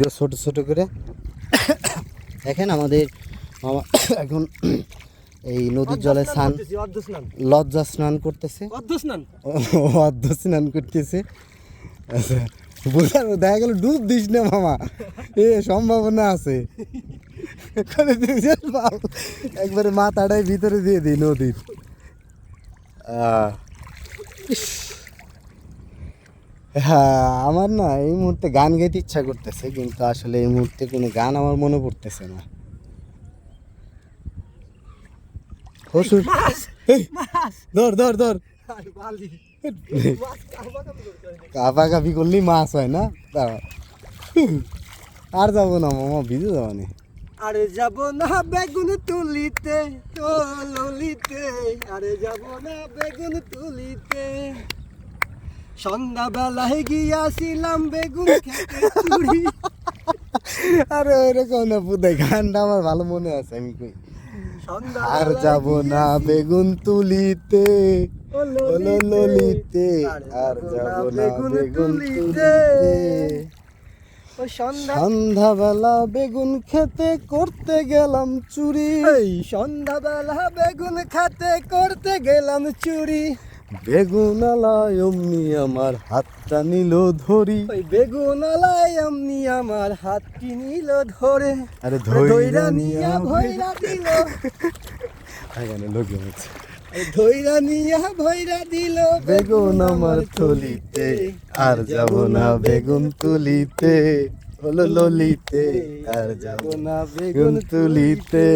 Video ছোট ছোট করে। দেখেন আমাদের মামা এখন এই নদীর জলে স্নান লজ্জা স্নান। করতেছে। অর্ধ স্নান? করতেছে। আচ্ছা দেখা গেল ডুব দিস না মামা। এ সম্ভাবনা আছে। একবারে মাথাটাই ভিতরে দিয়ে দিই নদীর। আহ। হ্যাঁ আমার না এই মুহূর্তে গান গাইতে ইচ্ছা করতেছে, কিন্তু আসলে এই মুহূর্তে কোনো গান আমার মনে পড়তেছে না। হসুর ধর ধর ধর। আর বালি মাছ কাবা কাবি করতে হয়। কাপা কাপি করলেই মাছ হয় না? আর যাব না মামা, ভিজে যাব না। আরে যাব না বেগুন তুলিতে ও ললিতে আরে যাব না বেগুন তুলিতে। সন্ধ্যাবেলায় গিয়াছিলাম বেগুন চুরি। আরে ওইরকম না পুদাই গানটা আমার ভালো মনে আছে আমি কই। আর যাব না বেগুন তুলিতে ওলো ললিতে আর যাব না বেগুন তুলিতে। সন্ধ্যা সন্ধ্যাবেলা বেগুন খেতে করতে গেলাম চুরি। এই সন্ধ্যাবেলা বেগুন খেতে করতে গেলাম চুরি। বেগুন আলায় অমনি আমার হাতটা নিল ধরি। ওই বেগুন আলাই আমার হাতটি নিল ধরে। আরে ধৈরা নিয়া ভৈরা দিল। এখানে লোকে হচ্ছে ধৈরা নিয়া ভৈরা দিল বেগুন আমার থলিতে আর যাব না বেগুন তুলিতে। হলো ললিতে আর যাব না বেগুন তুলিতে।